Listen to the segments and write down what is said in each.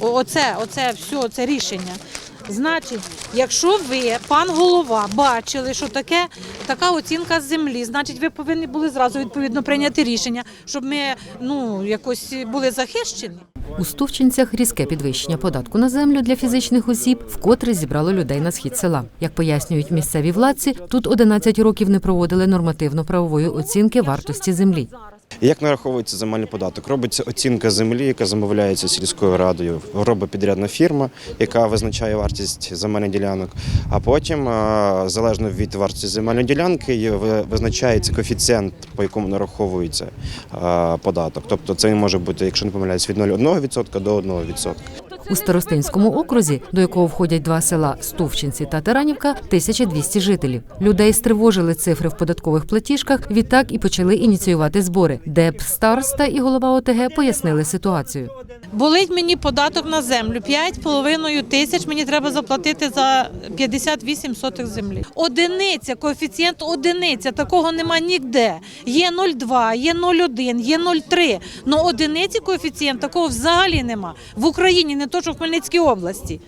Оце, оце все, це рішення. Значить, якщо ви, пан голова, бачили, що таке така оцінка землі, значить, ви повинні були зразу відповідно прийняти рішення, щоб ми ну якось були захищені. У Стовчинцях різке підвищення податку на землю для фізичних осіб вкотре зібрало людей на схід села. Як пояснюють місцеві владці, тут 11 років не проводили нормативно-правової оцінки вартості землі. Як нараховується земельний податок? Робиться оцінка землі, яка замовляється сільською радою. Робить підрядна фірма, яка визначає вартість земельних ділянок. А потім, е, залежно від вартості земельної ділянки, ви- визначається коефіцієнт, по якому нараховується е, податок. Тобто це може бути, якщо не помиляюсь, від 0,1% до 1%. У Старостинському окрузі, до якого входять два села Стовчинці та Таранівка, 1200 жителів. Людей стривожили цифри в податкових платіжках. Відтак і почали ініціювати збори. ДЕП староста і голова ОТГ пояснили ситуацію. Болить мені податок на землю. 5,5 тисяч мені треба заплатити за 58 сотих землі. Одиниця, коефіцієнт одиниця. Такого нема ніде. Є 0,2, є 0,1, є 0,3. Ну одиниці коефіцієнт такого взагалі нема. В Україні, не то що в Хмельницькій області.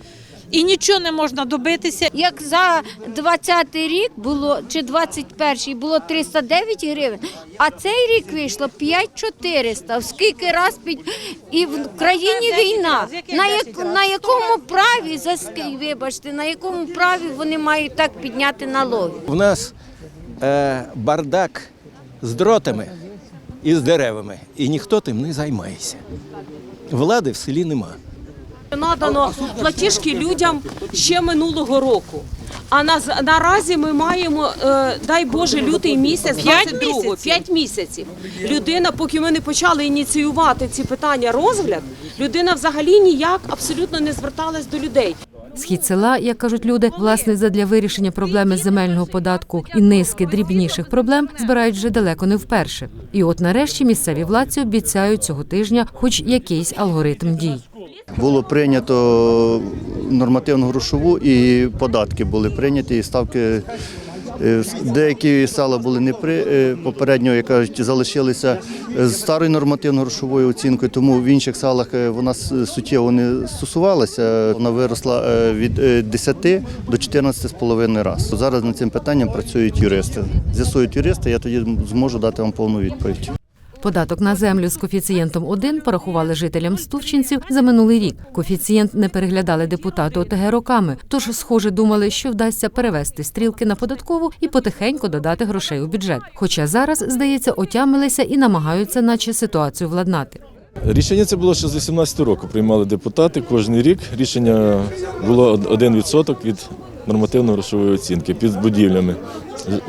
І нічого не можна добитися. Як за 20-й рік було чи 21-й було 309 гривень, а цей рік вийшло 5400. В скільки раз під і в країні війна. На як на якому праві за вибачте, на якому праві вони мають так підняти налоги? У нас е, бардак з дротами і з деревами, і ніхто тим не займається. Влади в селі нема. Надано платіжки людям ще минулого року. А на, наразі ми маємо, е, дай Боже, лютий місяць, П'ять 22-го, місяців? 5 місяців. Людина, поки ми не почали ініціювати ці питання розгляд, людина взагалі ніяк абсолютно не зверталась до людей. Схід села, як кажуть люди, власне, задля вирішення проблеми земельного податку і низки дрібніших проблем збирають вже далеко не вперше. І от нарешті місцеві владці обіцяють цього тижня, хоч якийсь алгоритм дій. Було прийнято нормативну грошову і податки були прийняті, і ставки. е, Деякі села були не при е, попередньо, як кажуть, залишилися з старою нормативно-грошовою оцінкою, тому в інших селах е, вона суттєво не стосувалася. Вона виросла від е, 10 до 14,5 разів. Зараз над цим питанням працюють юристи. З'ясують юристи, я тоді зможу дати вам повну відповідь. Податок на землю з коефіцієнтом 1 порахували жителям Стувчинців за минулий рік. Коефіцієнт не переглядали депутати ОТГ роками, тож, схоже, думали, що вдасться перевести стрілки на податкову і потихеньку додати грошей у бюджет. Хоча зараз, здається, отямилися і намагаються, наче ситуацію владнати. Рішення це було ще з 18 року. Приймали депутати кожен рік. Рішення було 1% від нормативно-грошової оцінки під будівлями,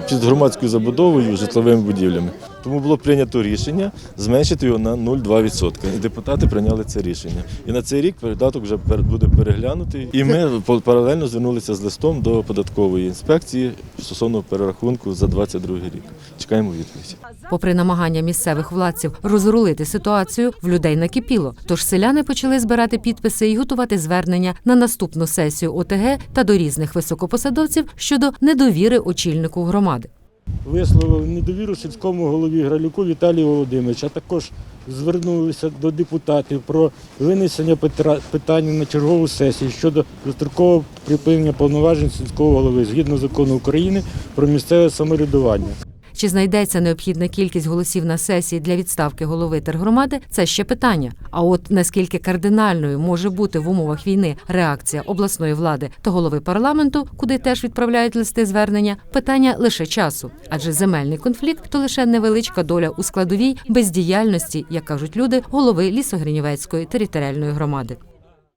під громадською забудовою, житловими будівлями. Тому було прийнято рішення зменшити його на 0,2%. І депутати прийняли це рішення. І на цей рік податок вже буде переглянутий. І ми паралельно звернулися з листом до податкової інспекції стосовно перерахунку за 2022 рік. Чекаємо відповідь. Попри намагання місцевих владців розрулити ситуацію, в людей накипіло. Тож селяни почали збирати підписи і готувати звернення на наступну сесію ОТГ та до різних високопосадовців щодо недовіри очільнику громади. висловив недовіру сільському голові Гралюку Віталію Володимировичу, а також звернулися до депутатів про винесення питання на чергову сесію щодо дострокового припинення повноважень сільського голови згідно закону України про місцеве самоврядування. Чи знайдеться необхідна кількість голосів на сесії для відставки голови тергромади – це ще питання. А от наскільки кардинальною може бути в умовах війни реакція обласної влади та голови парламенту, куди теж відправляють листи звернення, питання лише часу. Адже земельний конфлікт то лише невеличка доля у складовій бездіяльності, як кажуть люди, голови Лісогринівецької територіальної громади.